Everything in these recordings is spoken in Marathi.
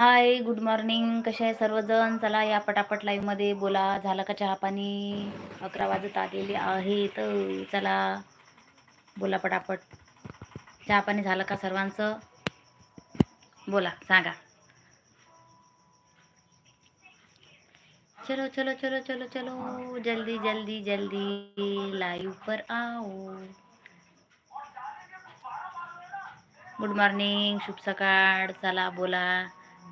Hi good morning. कसे आहे सर्वजण? चला या पटापटमध्ये. बोला झालं का चहा पाणी? अकरा वाजत आलेले आहेत. चला बोला पटापट. चहा पाणी झालं का सर्वांचं? बोला सांगा. चलो चलो चलो चलो चलो. जल्दी जल्दी जल्दी लाईव्ह पर आओ. गुड मॉर्निंग शुभ सकाळ. चला बोला.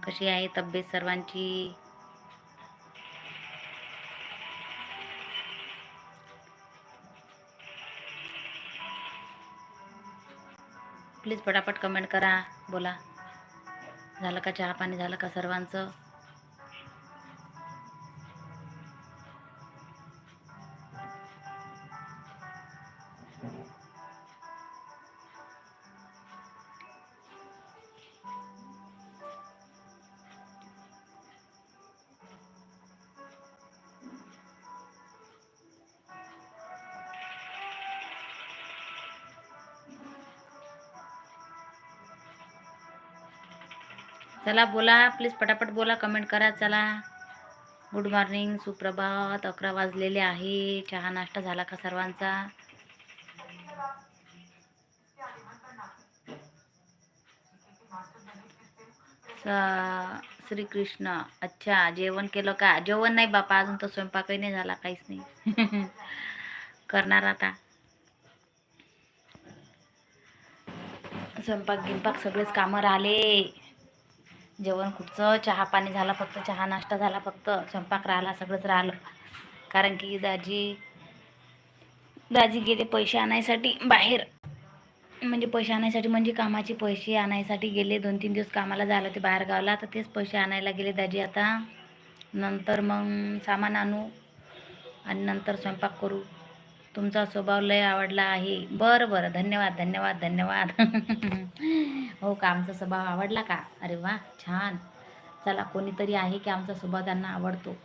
कशी आहे तब्येत सर्वांची? प्लीज पटापट कमेंट करा बोला. झालं का चहा पाणी झालं का सर्वांचं? चला बोला प्लीज पटापट बोला कमेंट करा चला. गुड मॉर्निंग सुप्रभात. अकरा वाजलेले आहे. चहा नाश्ता झाला का सर्वांचा? श्रीकृष्ण. अच्छा जेवण केलं का? जेवण नाही बापा अजून तर स्वयंपाकही नाही झाला काहीच नाही. करणार आता. स्वयंपाक गिंपाक सगळेच कामं राहिले. जेवण कुठचं चहा पाणी झाला फक्त चहा नाश्ता झाला फक्त स्वयंपाक राहिला सगळंच राहिलं. कारण की दाजी दाजी गेले पैसे आणायसाठी बाहेर. म्हणजे पैसे आणायसाठी म्हणजे कामाचे पैसे आणायसाठी गेले. दोन तीन दिवस कामाला झालं ते बाहेर गावला तर तेच पैसे आणायला गेले दाजी आता. नंतर मग सामान आणू आणि नंतर स्वयंपाक करू. तुमचा स्वभाव लय आवडला आहे. बरं बरं. धन्यवाद धन्यवाद धन्यवाद. हो का? आमचा स्वभाव आवडला का? अरे वा छान. चला कोणीतरी आहे की आमचा स्वभाव त्यांना आवडतो?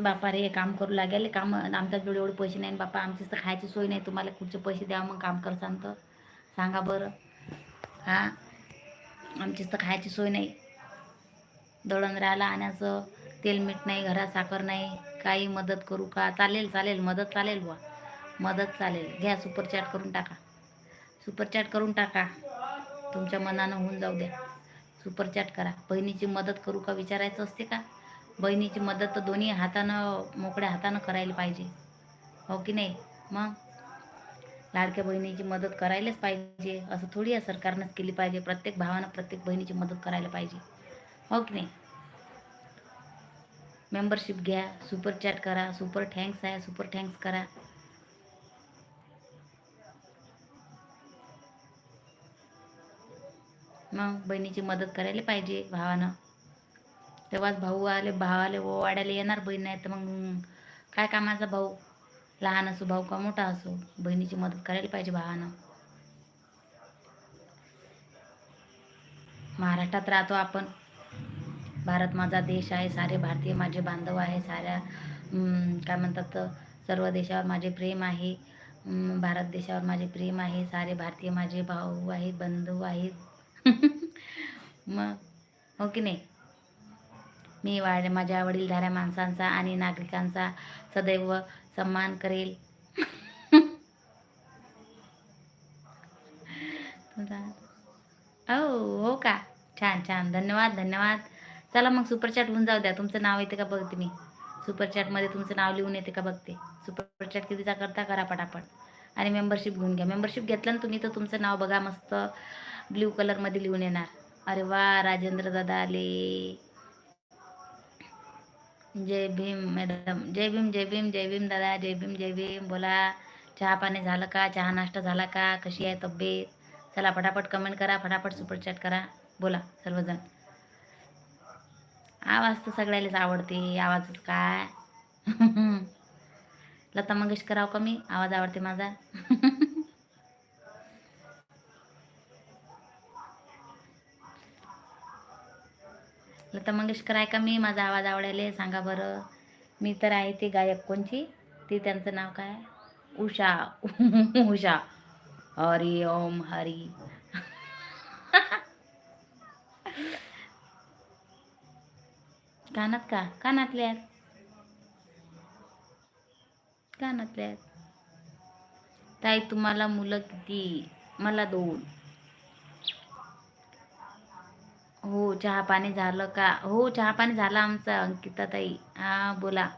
बापा रे काम करू लागेल. काम आमच्याजवळ एवढे पैसे नाही बापा आमचीच तर खायची सोय नाही. तुम्हाला कुठचे पैसे द्या मग काम कर तर. सांगा बरं. हां? आमचीच तर खायची सोय नाही. दळण राहायला आणायचं. तेल मीठ नाही घरात साखर नाही. काही मदत करू का? चालेल चालेल. मदत चालेल बुवा. मदत चालेल. घ्या सुपरचॅट करून टाका. सुपरचॅट करून टाका. तुमच्या मनानं होऊन जाऊ द्या. सुपरचॅट करा. बहिणीची मदत करू का विचारायचं असते का? बहिणीची मदत तर दोन्ही हातानं मोकळ्या हातानं करायला पाहिजे. हो की नाही? मग? लाडक्या बहिणीची मदत करायलाच पाहिजे. असं थोडी आहे सरकारनंच केली पाहिजे. प्रत्येक भावानं प्रत्येक बहिणीची मदत करायला पाहिजे. हो की नाही? मेंबरशिप घ्या सुपर चॅट करा सुपर थँक्स आहे सुपर थँक्स करा. मग बहिणीची मदत करायला पाहिजे भावानं. तेव्हाच भाऊ आले भावाले ओवाड्याला येणार बहीण नाही तर मग काय कामाचा भाऊ? लहान असो भाऊ का मोठा असो बहिणीची मदत करायला पाहिजे भावानं. महाराष्ट्रात राहतो आपण. भारत माझा देश आहे सारे भारतीय माझे बांधव आहे साऱ्या काय म्हणतात सर्व देशावर माझे प्रेम आहे भारत देशावर माझे प्रेम आहे सारे भारतीय माझे भाऊ आहेत बंधू आहेत. मग हो की नाही? मी वाढ माझ्या वडीलधाऱ्या माणसांचा आणि नागरिकांचा सदैव सन्मान करेल. हो हो का? छान छान. धन्यवाद धन्यवाद. चला मग सुपरचॅट होऊन जाऊ द्या. तुमचं नाव येते का बघते मी? सुपरचॅटमध्ये तुमचं नाव लिहून येते का बघते? सुपरचॅट कितीचा करता करा पटापट. आणि मेंबरशिप घेऊन घ्या. मेंबरशिप घेतलं ना तुम्ही तर तुमचं नाव बघा मस्त. ब्ल्यू कलरमध्ये लिहून येणार. अरे वा राजेंद्र दादा आले जय भीम मॅडम जय भीम जय भीम जय भीम दादा. जय भीम जय भीम. बोला चहा पाणी झालं का? चहा नाश्ता झाला का? कशी आहे तब्येत? चला फटाफट कमेंट करा. फटाफट सुपरचॅट करा. बोला सर्वजण. आवाज तर सगळ्यालाच आवडते आवाजच काय? लता मंगेशकर का मी? आवाज आवडते माझा. लता मंगेशकर आहे का मी? माझा आवाज आवडायला सांगा बरं. मी तर आहे ती गायक कोणची? ती त्यांचं नाव काय? उषा. उषा. हरी ओम हरी. कानात का? कानातल्या. कानातल्या. आहेत ताई तुम्हाला मुलं किती? मला दोन. हो चहा पाणी झालं का? हो चहा पाणी झालं आमचं अंकिता ताई. हा बोला.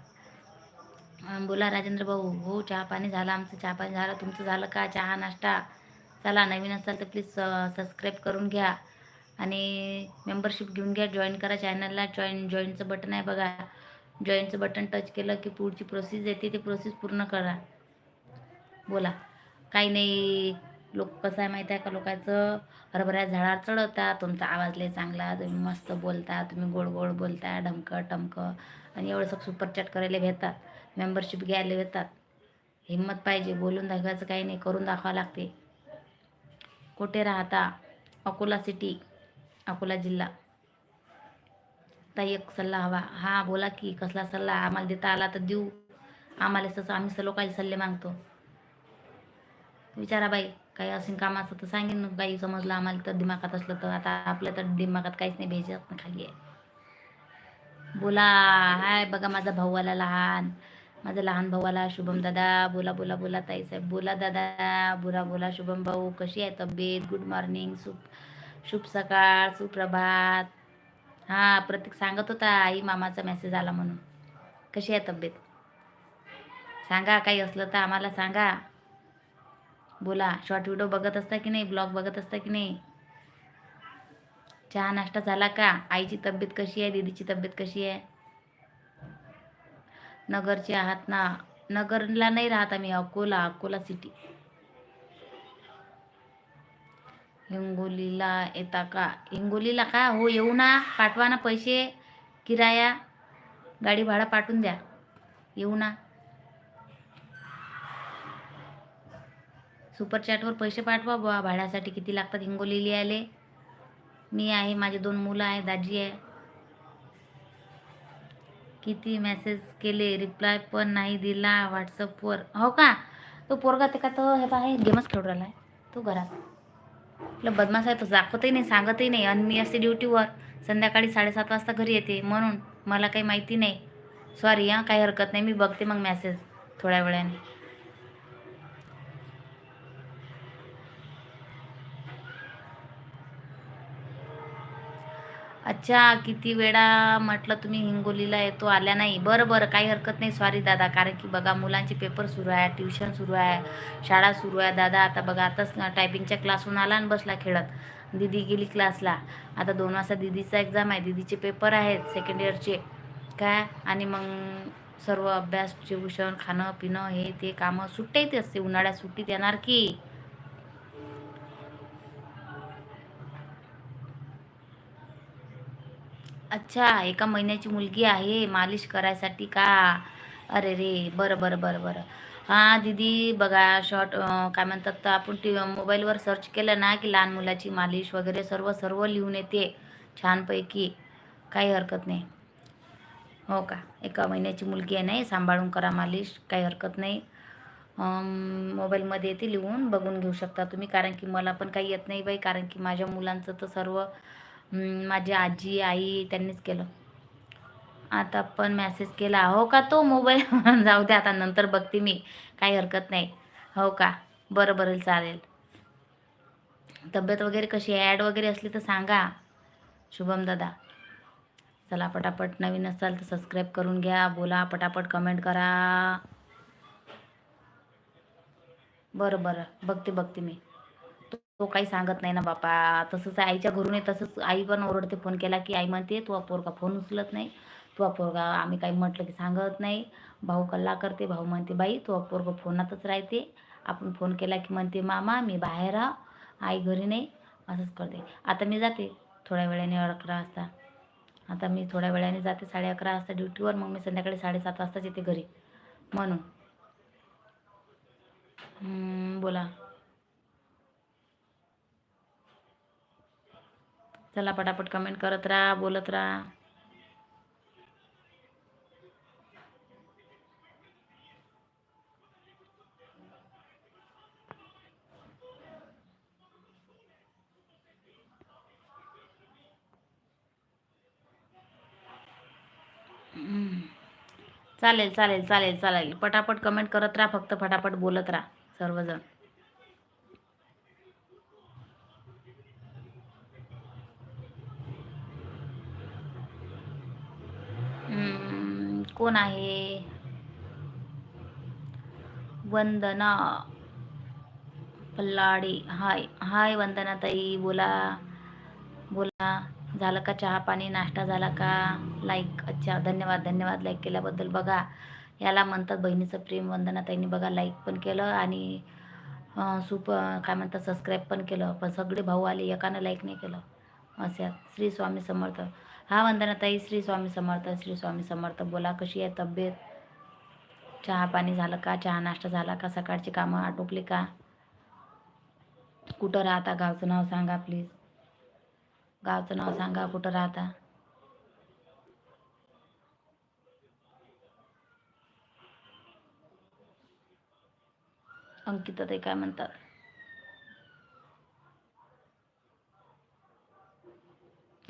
बोला राजेंद्र भाऊ. हो चहा पाणी झालं आमचं चहा पाणी झालं. तुमचं झालं का? चहा नाश्ता? चला नवीन असाल तर प्लीज सबस्क्राईब करून घ्या. आणि मेंबरशिप घेऊन घ्या जॉईन करा चॅनलला जॉईन जॉईनचं बटन आहे बघा. जॉईनचं बटन टच केलं की पुढची प्रोसेस येते ती प्रोसेस पूर्ण करा. बोला. काही नाही लोक कसं आहे माहीत आहे का? लोकांचं हरभऱ्या झाडावर चढवता तुमचा आवाज लय चांगला तुम्ही मस्त बोलता तुम्ही गोड गोड बोलता ढमकं टमकं आणि एवढंसं सुपरचॅट करायला भेटतात. मेंबरशिप घ्यायला भेटतात. हिंमत पाहिजे बोलून दाखवायचं काही नाही करून दाखवावं लागते. कुठे राहता? अकोला सिटी अकोला जिल्हा. ताई एक सल्ला हवा. हा बोला की कसला सल्ला? आम्हाला देता आला तर देऊ. आम्हाला तसं आम्ही सर्व काही सल्ले मागतो. विचारा बाई काही असेल कामाचं तर सांगेन ना बाई समजलं आम्हाला तर दिमागात असलं तर. आता आपल्या तर दिमागात काहीच नाही भेजत खाली आहे. बोला हाय बघा माझा भाऊ आला लहान. माझा लहान भाऊ आला शुभम दादा. बोला बोला बोला ताई साहेब. बोला दादा. बोला बोला शुभम भाऊ. कशी आहे तब्येत? गुड मॉर्निंग सुप शुभ सकाळ सुप्रभात. हां प्रतीक सांगत होता आई मामाचा मेसेज आला म्हणून. कशी आहे तब्येत? सांगा काही असलं तर आम्हाला सांगा. बोला शॉर्ट व्हिडिओ बघत असता की नाही? ब्लॉग बघत असता की नाही? चहा नाश्ता झाला का? आईची तब्येत कशी आहे? दीदीची तब्येत कशी आहे? नगरचे आहात ना? नगरला नाही राहत आम्ही अकोला अकोला सिटी हिंगोलीला येता का? हिंगोलीला का? हो येऊ ना. पाठवा ना पैसे. किराया. गाडी भाडा पाठवून द्या. येऊ ना. सुपरचॅटवर पैसे पाठवा बुवा. भाड्यासाठी किती लागतात हिंगोली लिहायले? मी आहे माझे दोन मुलं आहे दाजी आहे. किती मेसेज केले? रिप्लाय पण नाही दिला. व्हॉट्सअपवर हो का? तो पोरगा ते का तो हे पाहे गेमच खेळू राहिला आहे तो घरात. आपलं बदमाश आहे तो दाखवतही नाही सांगतही नाही. आणि मी असते ड्युटीवर. संध्याकाळी साडेसात वाजता घरी येते. म्हणून मला काही माहिती नाही. सॉरी हां काही हरकत नाही. मी बघते मग मेसेज थोड्या वेळाने. अच्छा किती वेळा म्हटलं तुम्ही हिंगोलीला येतो आल्या नाही. बरं बरं काही हरकत नाही. सॉरी दादा कारण की बघा मुलांचे पेपर सुरू आहे ट्युशन सुरू आहे शाळा सुरू आहे. दादा आता बघा आताच टायपिंगच्या क्लासहून आला आणि बसला खेळत. दिदी गेली क्लासला आता दोन वाजता दिदीचा एक्झाम आहे. दिदीचे पेपर आहेत सेकंड इयरचे काय? आणि मग सर्व अभ्यास ट्युशन खाणं पिणं हे ते कामं सुट्ट्या असते. उन्हाळ्यात सुट्टीत येणार की? अच्छा एका महिन्याची मुलगी आहे मालिश करायसाठी का? अरे रे बरं बरं बरं बरं. हां दीदी बघा शॉर्ट काय म्हणतात तर आपण टी मोबाईलवर सर्च केलं ना की लहान मुलाची मालिश वगैरे सर्व सर्व लिहून येते छानपैकी. काही हरकत नाही. हो का? एका महिन्याची मुलगी आहे नाही सांभाळून करा मालिश काही हरकत नाही. मोबाईलमध्ये येते लिहून बघून घेऊ शकता तुम्ही कारण की मला पण काही येत नाही बाई कारण की माझ्या मुलांचं तर सर्व माझी आजी आई त्यांनीच केलं. आता पण मेसेज केला. हो का? तो मोबाईल जाऊ दे आता नंतर बघते मी. काही हरकत नाही. हो का? बरं बरं चालेल. तब्येत वगैरे कशी ॲड वगैरे असली तर सांगा. शुभम दादा. चला पटापट नवीन असाल तर सबस्क्राईब करून घ्या. बोला पटापट कमेंट करा. बरं बरं. बघते बघते मी. तो काही सांगत नाही ना बापा. तसंच आईच्या घरून आहे तसंच आई पण ओरडते फोन केला की आई म्हणते तू पोरगा फोन उचलत नाही तू पोरगा आम्ही काही म्हटलं की सांगत नाही. भाऊ कल्ला करते भाऊ म्हणते बाई तू पोरगा फोनातच राहते. आपण फोन केला की म्हणते मामा मी बाहेर आहो आई घरी नाही. असंच करते. आता मी जाते थोड्या वेळाने अकरा वाजता. आता मी थोड्या वेळाने जाते साडे अकरा वाजता ड्युटीवर मग मी संध्याकाळी साडेसात वाजताच येते घरी. म्हणून. बोला. चला पटापट कमेंट करत राहा बोलत राहा. चालेल चालेल चालेल चालेल. पटापट कमेंट करत राहा फक्त फटाफट बोलत राहा सर्वजण. कोण आहे? वंदना. पल्लाडी. हाय. हाय वंदना ताई. बोला. बोला. झालं का चहा पाणी? नाश्ता झाला का? लाईक अच्छा. धन्यवाद. धन्यवाद लाईक केल्याबद्दल. बघा. याला म्हणतात बहिणीचं प्रेम. वंदना ताईंनी बघा लाईक पण केलं आणि सुप काय म्हणतात सबस्क्राईब पण केलं. पण सगळे भाऊ आले. एकानं लाईक नाही केलं. असं श्री स्वामी समर्थ. हा वंदना ताई श्री स्वामी समर्थ श्री स्वामी समर्थ. बोला कशी आहे तब्येत? चहा पाणी झालं का? चहा नाश्ता झाला का? सकाळची कामं आटोपली का? कुठं राहता? गावचं नाव सांगा प्लीज गावचं नाव सांगा कुठं राहता? अंकिता ते काय म्हणतात?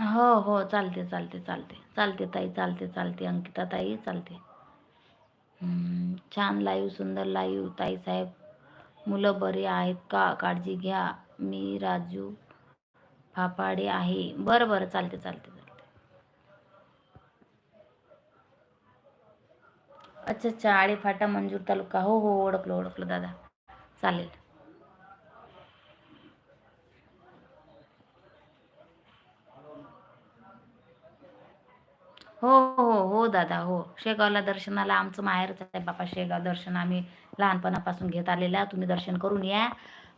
हो हो चालते चालते चालते. चालते ताई चालते चालते. अंकिता ताई चालते. छान लाईव्ह सुंदर लाईव्ह ताई साहेब. मुलं बरी आहेत का? काळजी घ्या. मी राजू फापाडे आहे. बरं बरं चालते चालते चालते. अच्छा अच्छा आळे फाटा मंजूर तालुका. हो हो ओळखलं ओळखलं दादा. चालेल. हो हो हो दादा हो. शेगावला दर्शनाला आमचं माहेरच आहे बापा. शेगाव दर्शन आम्ही लहानपणापासून घेत आलेला तुम्ही दर्शन करून या.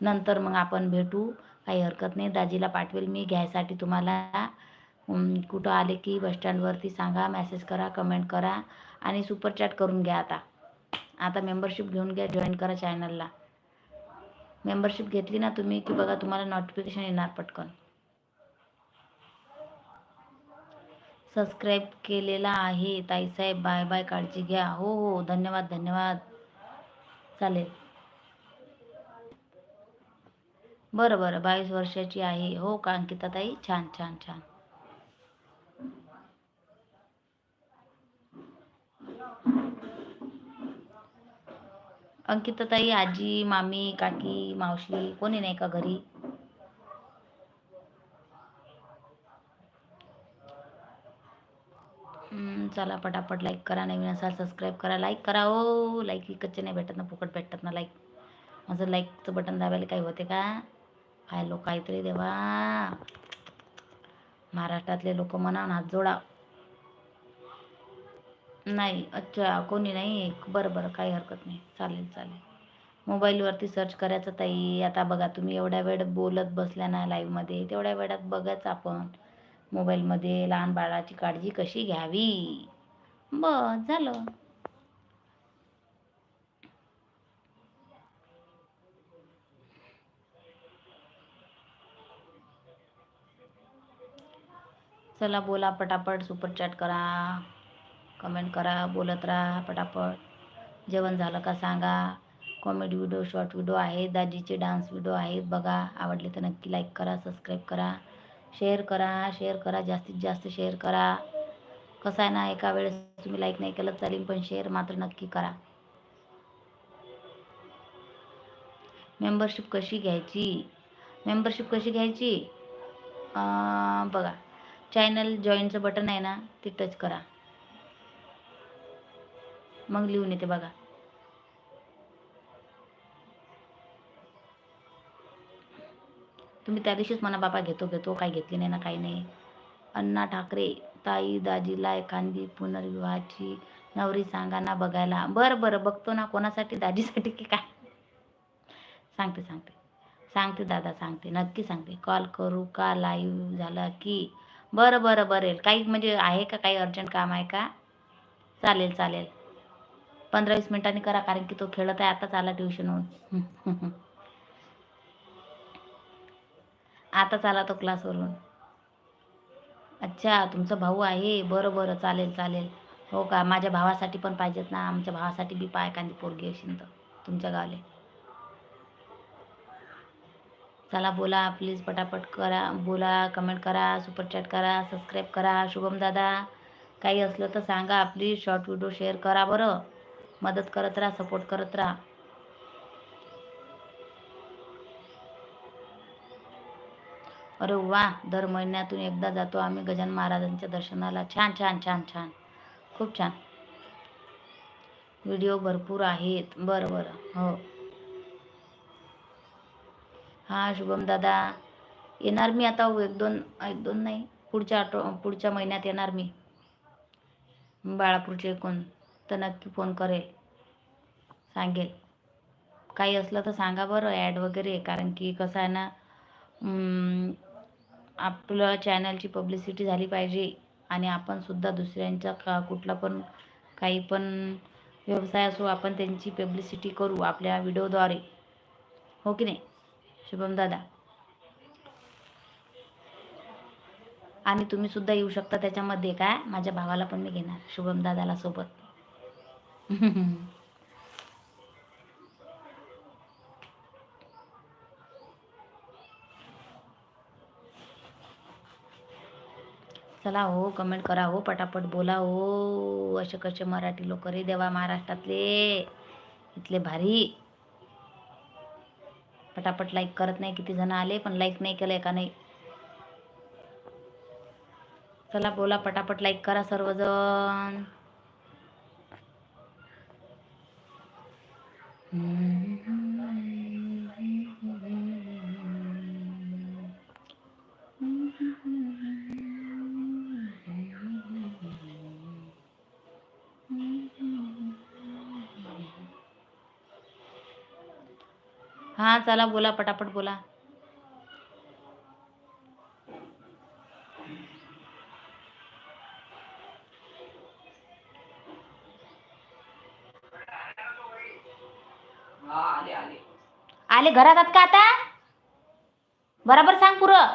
नंतर मग आपण भेटू. काही हरकत नाही. दाजीला पाठवेल मी घ्यायसाठी तुम्हाला. कुठं आले की बसस्टँडवरती सांगा. मेसेज करा कमेंट करा. आणि सुपर चॅट करून घ्या आता. आता मेंबरशिप घेऊन घ्या जॉईन करा चॅनलला मेंबरशिप घेतली ना तुम्ही की बघा तुम्हाला नोटिफिकेशन येणार पटकन. सबस्क्राईब केलेला आहे. ताईसाहेब बाय बाय काळजी घ्या. हो हो धन्यवाद धन्यवाद. चालेल. बरं बरं बावीस वर्षाची आहे. हो का अंकिता ताई छान छान छान. अंकिता ताई आजी मामी काकी मावशी कोणी नाही का घरी हम्म, चला पटापट लाईक करा नवीन असाल सबस्क्राईब करा लाईक करा हो. लाईक विकतचे नाही भेटत ना फुकट भेटतात ना लाईक माझं लाईकचं बटन दाबायला काही होते का? काय लोक काहीतरी देवा. महाराष्ट्रातले लोक म्हणा हात जोडा. नाही अच्छा कोणी नाही. बरं बरं काही हरकत नाही. चालेल चालेल. मोबाईलवरती सर्च करायचं ताई. आता बघा तुम्ही एवढ्या वेळ बोलत बसल्या ना लाईव्हमध्ये तेवढ्या वेळात बघायचं आपण. मोबाईलमध्ये लहान बाळाची काळजी कशी घ्यावी? बस झालं. चला बोला पटापट सुपरचॅट करा. कमेंट करा बोलत राहा पटापट. जेवण झालं का सांगा. कॉमेडी व्हिडिओ शॉर्ट व्हिडिओ आहेत. दाजीचे डान्स व्हिडिओ आहेत. बघा आवडले तर नक्की लाईक करा सबस्क्राईब करा. शेअर करा शेअर करा जास्तीत जास्त शेअर करा. कसं आहे ना एका वेळेस तुम्ही लाईक नाही केलं चालेल पण शेअर मात्र नक्की करा. मेंबरशिप कशी घ्यायची? मेंबरशिप कशी घ्यायची? बघा. चॅनल जॉईनचं बटन आहे ना ते टच करा. मग लिहून येते बघा. तुम्ही त्या दिवशीच म्हणा बाबा घेतो घेतो काही घेतली नाही ना काही नाही. अण्णा ठाकरे ताई दाजीला एखादी पुनर्विवाहाची नवरी सांगा ना बघायला. बरं बरं बघतो ना कोणासाठी दाजीसाठी की काय? सांगते सांगते. सांगते दादा सांगते नक्की सांगते. कॉल करू का लाईव्ह झाला की? बरं बरं बरेल काही म्हणजे आहे का काही अर्जंट काम आहे का? चालेल चालेल. पंधरा वीस मिनिटांनी करा कारण की तो खेळत आहे आताच आला ट्युशनहून आताच आला तो क्लासवरून. अच्छा तुमचा भाऊ आहे? बरं बरं. चालेल चालेल. हो का? माझ्या भावासाठी पण पाहिजेत ना. आमच्या भावासाठी बी पाय कांदी पोरगी असेल तर. तुमच्या गावले. चला बोला. प्लीज पटापट करा. बोला कमेंट करा. सुपरचॅट करा. सबस्क्राईब करा. शुभम दादा काही असलं तर सांगा. प्लीज शॉर्ट व्हिडिओ शेअर करा बरं. मदत करत राहा सपोर्ट करत राहा. अरे वा दर महिन्यातून एकदा जातो आम्ही गजान महाराजांच्या दर्शनाला. छान छान छान छान. खूप छान. व्हिडिओ भरपूर आहेत. बरं बरं. हो. हां शुभम दादा. येणार मी आता एक दोन एक दोन नाही. पुढच्या आठव पुढच्या महिन्यात येणार मी. बाळापूरचे कोण तर नक्की फोन करेल. सांगेल. काही असलं तर सांगा बरं ॲड वगैरे. कारण की कसं आहे ना आपलं चॅनलची पब्लिसिटी झाली पाहिजे आणि आपण सुद्धा दुसऱ्यांचा का कुठला पण काही पण व्यवसाय असो आपण त्यांची पब्लिसिटी करू आपल्या व्हिडिओद्वारे हो की नाही? शुभम दादा. आणि तुम्ही सुद्धा येऊ शकता त्याच्यामध्ये काय? माझ्या भावाला पण मी घेणार शुभम दादाला सोबत. चला हो कमेंट करा हो पटापट बोला हो. असे कसे मराठी लोक रे देवा महाराष्ट्रातले? इथले भारी. पटापट लाईक करत नाही किती जण आले पण लाईक नाही केलं का नाही चला बोला पटापट लाईक करा सर्वजण. हा चला बोला पटापट बोला. आले घरात आहात का आता? बराबर सांग पुरं.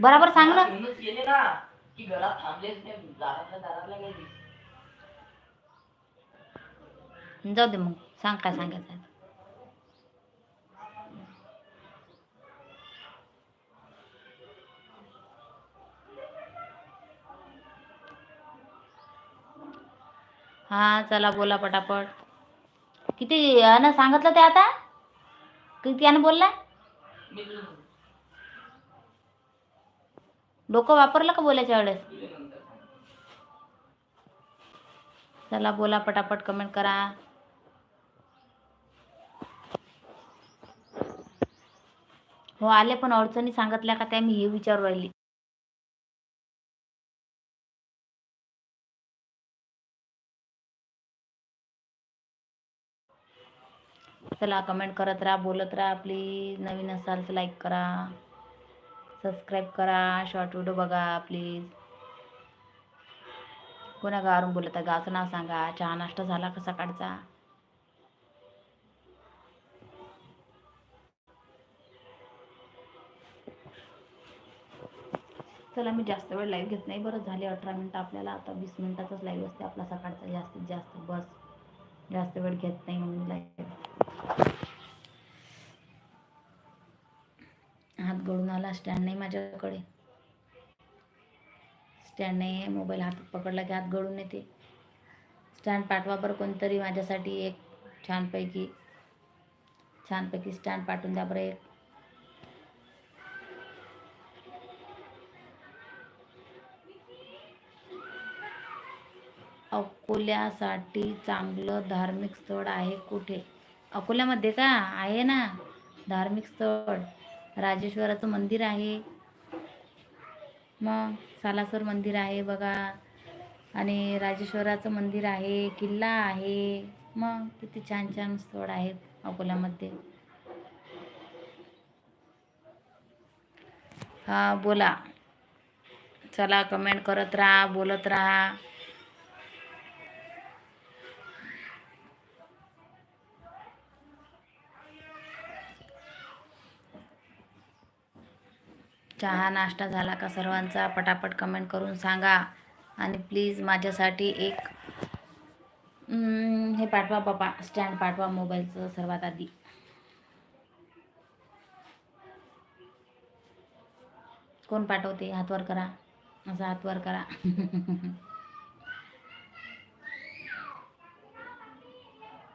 बराबर सांग ना. जाऊ दे मग सांग काय सांगायचं हा चला बोला पटापट. किती यानं सांगितलं ते आता? किती यानं बोलला? डोकं वापरलं का बोलायच्या वेळेस? चला बोला पटापट कमेंट करा. हो आले पण अडचणी सांगितल्या का त्या मी हे विचारू राहिली. चला कमेंट करत राहा बोलत राहा. प्लीज नवीन असाल तर लाईक करा. सबस्क्राईब करा. शॉर्ट व्हिडिओ बघा प्लीज कोणा गावावरून बोलत आहे? गावचं नाव सांगा. चहा नाश्ता झाला का सकाळचा? चला मी जास्त वेळ लाईव्ह घेत नाही. बरं झाले अठरा मिनटं आपल्याला. आता वीस मिनिटाचाच लाईव्ह असते आपला सकाळचा. जास्तीत जास्त बस. जास्त वेळ घेत नाही म्हणून लाईव्ह हात गळून आला स्टँड नाही माझ्याकडे. स्टँड नाही आहे मोबाईल हातात पकडला की हात गळून येते. स्टँड पाठवा बरं कोणतरी माझ्यासाठी एक छानपैकी छानपैकी स्टँड पाठवून द्या बरं एक. अकोल्यासाठी चांगलं धार्मिक स्थळ आहे कुठे? अकोल्यामध्ये का? आहे ना धार्मिक स्थळ. राजेश्वराचं मंदिर आहे. मग सालासर मंदिर आहे बघा. आणि राजेश्वराचं मंदिर आहे किल्ला आहे. मग किती छान छान स्थळ आहेत अकोल्यामध्ये हा बोला. चला कमेंट करत राहा बोलत राहा. चहा नाश्ता झाला का सर्वांचा पटापट कमेंट करून सांगा. आणि प्लीज माझ्यासाठी एक हे पाठवा बाबा स्टँड पाठवा मोबाईलचं सर्वात आधी. कोण पाठवते? हातवर करा. असा हातवर करा.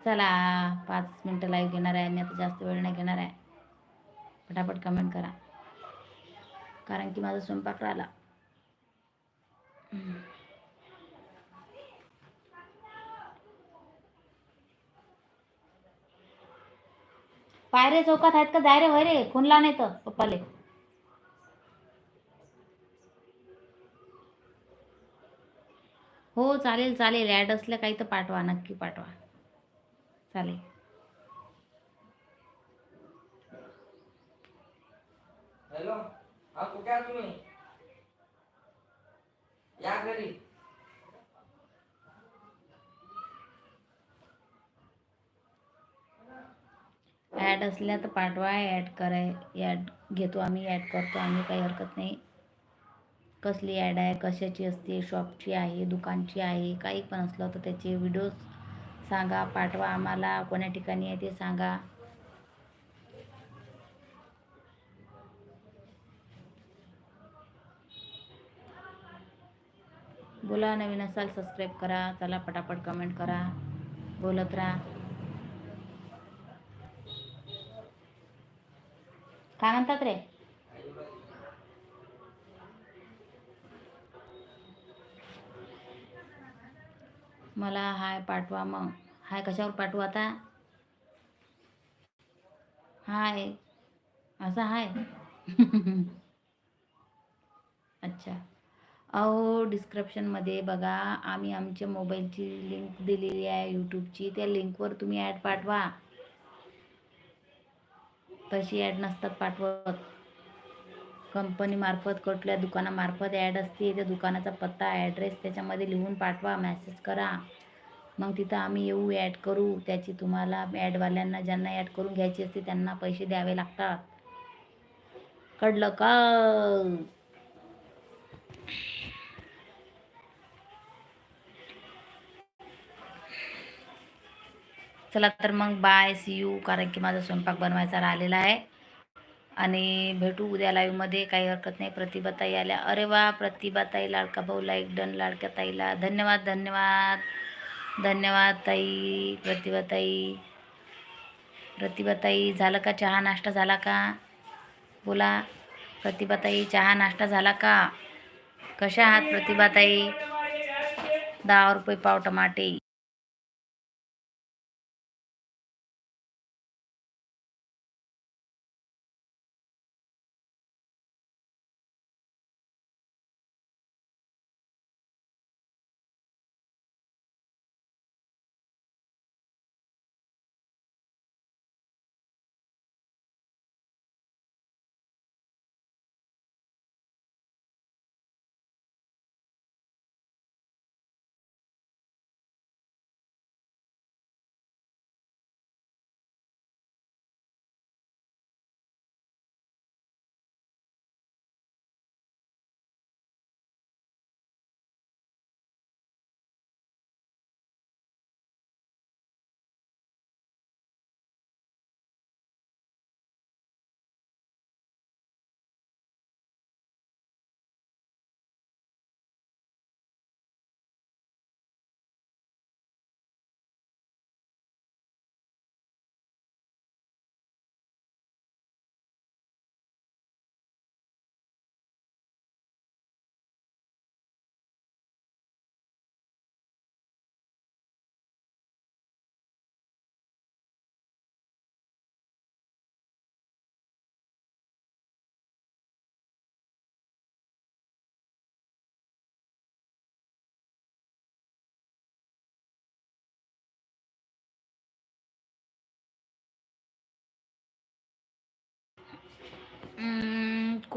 चला पाच मिनटं लाईव्ह घेणार आहे. मी आता जास्त वेळ नाही घेणार आहे. पटापट कमेंट करा. कारण की माझा स्वयंपाक राहिला. पायरे चौकात आहेत का? जाय रे होय रे. फोन ला नाही तर पप्पाले. हो चालेल चालेल. ॲड असल्या काही तर पाठवा नक्की पाठवा. चालेल. हॅलो. हा कुठे आहात तुम्ही? या घरी. ॲड असल्या तर पाठवा ॲड कराय ॲड घेतो आम्ही ॲड करतो आम्ही काही हरकत नाही. कसली ॲड आहे कशाची असते शॉपची आहे दुकानची आहे काही पण असलं तर त्याचे व्हिडिओज सांगा पाठवा आम्हाला कोण्या ठिकाणी आहे ते सांगा. बोला नवीन असाल सबस्क्राईब करा. चला पटापट कमेंट करा. बोलत राहा. काय म्हणतात रे? मला हाय पाठवा मग. हाय कशावर पाठवू आता? हाय. असा हाय? अच्छा. अहो डिस्क्रिप्शनमध्ये बघा आम्ही आमच्या मोबाईलची लिंक दिलेली आहे यूट्यूबची त्या लिंकवर तुम्ही ॲड पाठवा. तशी ॲड नसतात पाठवत. कंपनीमार्फत कुठल्या दुकानामार्फत ॲड असते त्या दुकानाचा पत्ता ॲड्रेस त्याच्यामध्ये लिहून पाठवा मेसेज करा. मग तिथं आम्ही येऊ ॲड करू. त्याची तुम्हाला ॲडवाल्यांना ज्यांना ॲड करून घ्यायची असते त्यांना पैसे द्यावे लागतात. कळलं का चला तर मग बाय सी यू कारण की माझा स्वयंपाक बनवायचा राहिलेला आहे. आणि भेटू उद्या लाईव्हमध्ये काही हरकत नाही. प्रतिभाताई आल्या. अरे वा प्रतिभाताई लाडका भाऊ लाईक डन लाडक्या ताईला. धन्यवाद धन्यवाद. धन्यवाद ताई प्रतिभाताई प्रतिभाताई झालं का चहा नाश्ता झाला का? बोला. प्रतिभाताई चहा नाश्ता झाला का? कशा आहात प्रतिभाताई दहा रुपये पाव टमाटे.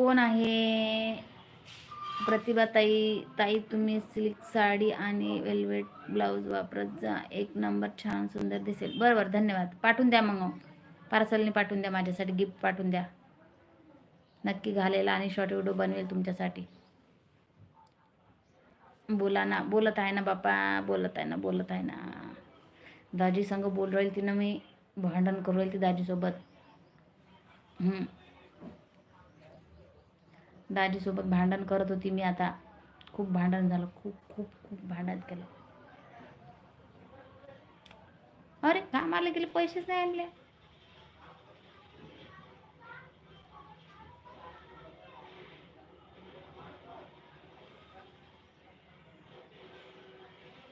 कोण आहे? प्रतिभाताई ताई तुम्ही सिल्क साडी आणि वेल्वेट ब्लाऊज वापरत जा. एक नंबर छान सुंदर दिसेल. बरं बरं धन्यवाद. पाठवून द्या मग. पार्सलने पाठवून द्या माझ्यासाठी गिफ्ट पाठवून द्या. नक्की घालेला आणि शॉर्ट व्हिडिओ बनवेल तुमच्यासाठी. बोला ना बोलत आहे ना बापा बोलत आहे ना बोलत आहे ना. दाजी संग बोल राहील तिनं मी भांडण करू राहील ती दाजीसोबत. हम्म. दाजीसोबत भांडण करत होती मी आता. खूप भांडण झालं. खूप खूप खूप भांडण केलं. अरे कामाला गेले पैसेच नाही आणले.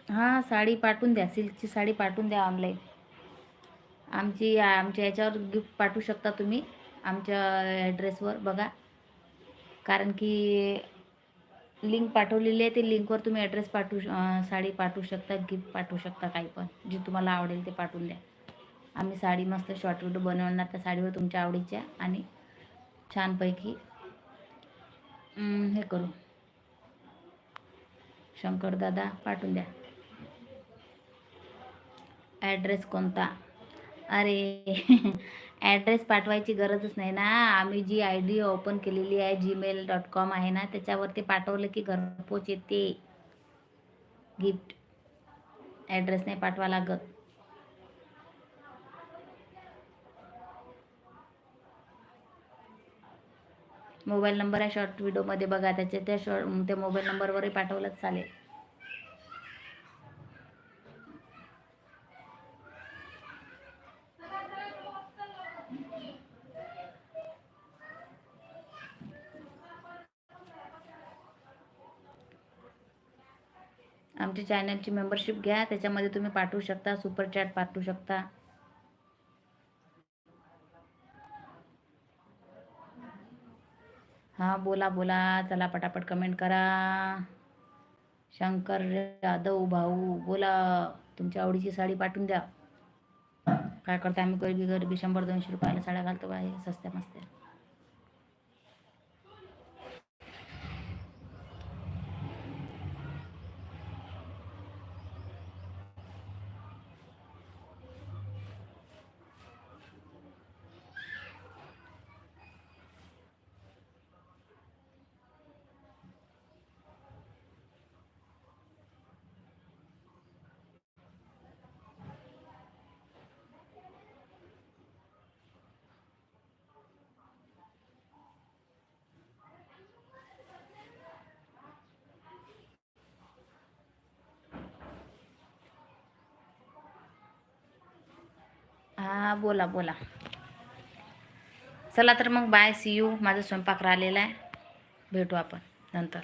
हां साडी पाठवून द्या. सिल्कची साडी पाठवून द्या ऑनलाईन आमची आमच्या याच्यावर गिफ्ट पाठवू शकता तुम्ही. आमच्या ॲड्रेसवर बघा. कारण की लिंक पाठवलेली आहे ते लिंकवर तुम्ही ॲड्रेस पाठवू श- साडी पाठवू शकता गिफ्ट पाठवू शकता काही पण. जे तुम्हाला आवडेल ते पाठवून द्या. आम्ही साडी मस्त शॉर्ट व्हिडिओ बनवणार त्या साडीवर तुमच्या आवडीच्या आणि छानपैकी हे करू. शंकरदादा पाठवून द्या. ॲड्रेस कोणता? अरे ॲड्रेस पाठवायची गरजच नाही ना. आम्ही जी आय डी ओपन केलेली आहे जीमेल डॉट कॉम आहे ना त्याच्यावरती पाठवलं की घरपोच येते. गिफ्ट ॲड्रेस नाही पाठवा लागत. मोबाईल नंबर आहे शॉर्ट व्हिडिओमध्ये बघा त्याच्या त्या शॉर्ट त्या मोबाईल नंबरवरही पाठवलंच चालेल. आमच्या चॅनलची मेंबरशिप घ्या. त्याच्यामध्ये तुम्ही पाठवू शकता सुपर चॅट पाठवू शकता. हां बोला बोला. चला पटापट कमेंट करा. शंकर यादव भाऊ बोला. तुमच्या आवडीची साडी पाठवून द्या. काय करता आम्ही? गरबी गरबी शंभर दोनशे रुपयाला साड्या घालतो बाहेर सस्त्या मस्त्या. हा बोला बोला. चला तर मग बाय सी यू माझा स्वयंपाक राहिलेला आहे. भेटू आपण नंतर.